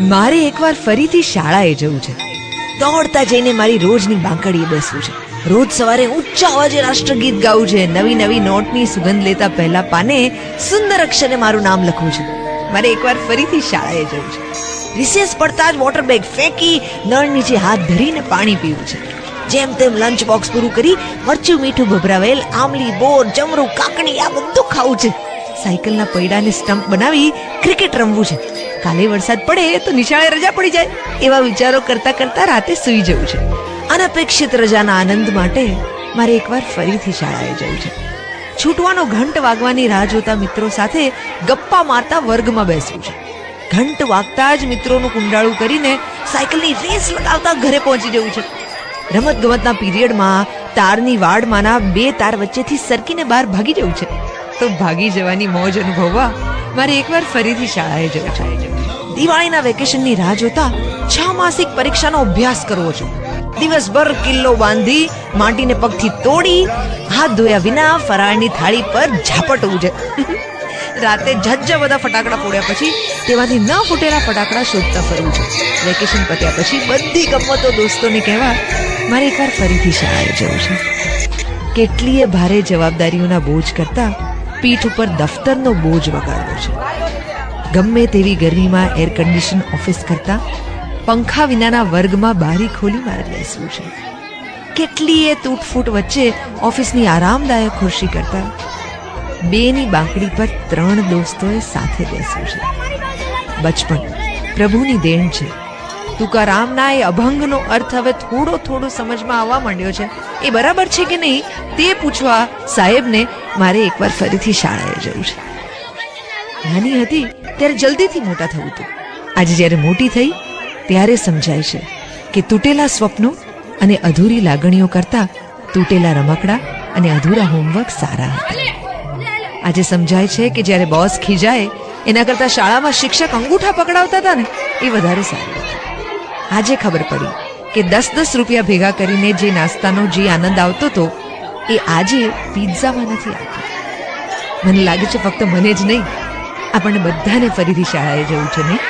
મારે એકવાર ફરીથી શાળાએ જવું છે. દોડતા જઈને મારી રોજની બાંકડીએ બેસવું છે. રોજ સવારે ઊંચા અવાજે રાષ્ટ્રગીત ગાવું છે. નવી નવી નોટની સુગંધ લેતા પહેલા પાને સુંદર અક્ષરે મારું નામ લખવું છે. મારે એકવાર ફરીથી શાળાએ જવું છે. રિસેસ પડતા જ વોટર બેગ ફેંકી નળ નીચે હાથ ધરીને પાણી પીવું છે. જેમ તેમ લંચ બોક્સ પૂરું કરી મરચું, મીઠું, ભભરાવેલ આમલી બોર, જમરૂ, કાકડી, આ બધું ખાવું છે. સાયકલના પૈડાને સ્ટમ્પ બનાવી ક્રિકેટ રમવું છે. કાલે વરસાદ પડે તો નિશાળે રજા પડી જાય. એવા વિચારો કરતા કરતા રાતે સૂઈ જવું છે. અનપેક્ષિત રજાના આનંદ માટે મારે એકવાર ફરીથી શાળાએ જવું છે. છૂટવાનો ઘંટ વાગવાની રાહ જોતા મિત્રો સાથે ગપ્પા મારતા વર્ગમાં બેસવું છે. ઘંટ વાગતા જ મિત્રોનું કુંડાળું કરીને સાયકલની રેસ લગાવતા ઘરે પહોંચી જવું છે. રમત ગમતના પીરિયડમાં તારની વાડમાંના બે તાર વચ્ચેથી સરકીને બહાર ભાગી જવું છે. તો ભાગી જવાની મોજ અનુભવવા મારે એકવાર ફરીથી શાળાએ જવું છે. દિવાળીના વેકેશનની રાહ જોતા છ માસિક પરીક્ષાનો અભ્યાસ કરવો છે. દિવસભર કિલ્લો બાંધી, માટીને પગથી તોડી, હાથ ધોયા વિના ફરાળની થાળી પર ઝાપટવું છે રાતે જજ્જા બધા ફટાકડા ફોડ્યા પછી તેમાંથી ન ફૂટેલા ફટાકડા શોધતા ફરવું છે. વેકેશન પત્યા પછી બધી ગમતો દોસ્તોને કહેવા મારે એકવાર ફરીથી શાળાએ જવું છે. કેટલીય ભારે જવાબદારીઓના બોજ કરતા પીઠ ઉપર દફતરનો બોજ વગાડ્યો છે. ગમે તેવી ગરમીમાં એર કન્ડિશન ઓફિસ કરતા પંખા વિનાના વર્ગમાં બારી ખોલી મારે બેસવું છે. કેટલીય તૂટફૂટ વચ્ચે ઓફિસની આરામદાયક ખુરશી કરતા બેની બાંકડી પર ત્રણ દોસ્તોએ સાથે બેસવું છે. બચપણ પ્રભુની દેણ છે. તુકારામના એ અભંગનો અર્થ હવે થોડો થોડો સમજમાં આવવા માંડ્યો છે. એ બરાબર છે કે નહીં? તે પૂછવા સાહેબને મારે એકવાર ફરીથી શાળાએ જવું છે. નાની હતી ત્યારે જલ્દીથી મોટા થવું હતું. આજે જ્યારે મોટી થઈ, ત્યારે સમજાય છે કે તૂટેલા સ્વપ્નો અને અધૂરી લાગણીઓ કરતાં તૂટેલા રમકડા અને અધૂરા હોમવર્ક સારા હતા. આજે સમજાય છે કે જ્યારે બોસ ખીજાય, એના કરતાં શાળામાં શિક્ષક અંગૂઠા પકડાવતા હતા ને, એ વધારે સારું. આજે ખબર પડી કે દસ દસ રૂપિયા ભેગા કરીને જે નાસ્તાનો જે આનંદ આવતો હતો એ આજે પિઝામાં નથી આવતો. મને લાગે છે ફક્ત મને જ નહીં, આપણને બધાને ફરીથી શાળાએ જવું છે નહીં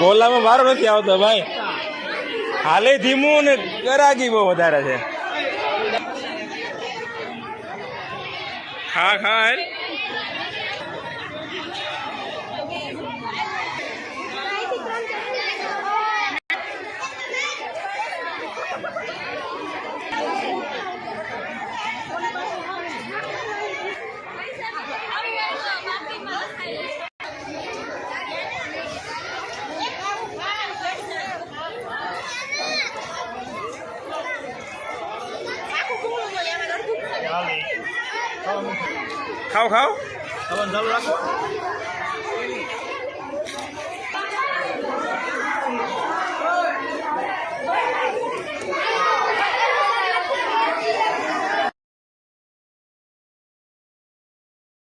ગોલામાં મારો નથી આવતો ભાઈ. હાલે ધીમું ને ગરાગી બહુ વધારે છે. ખા খাও খাও। ভালো রাখো।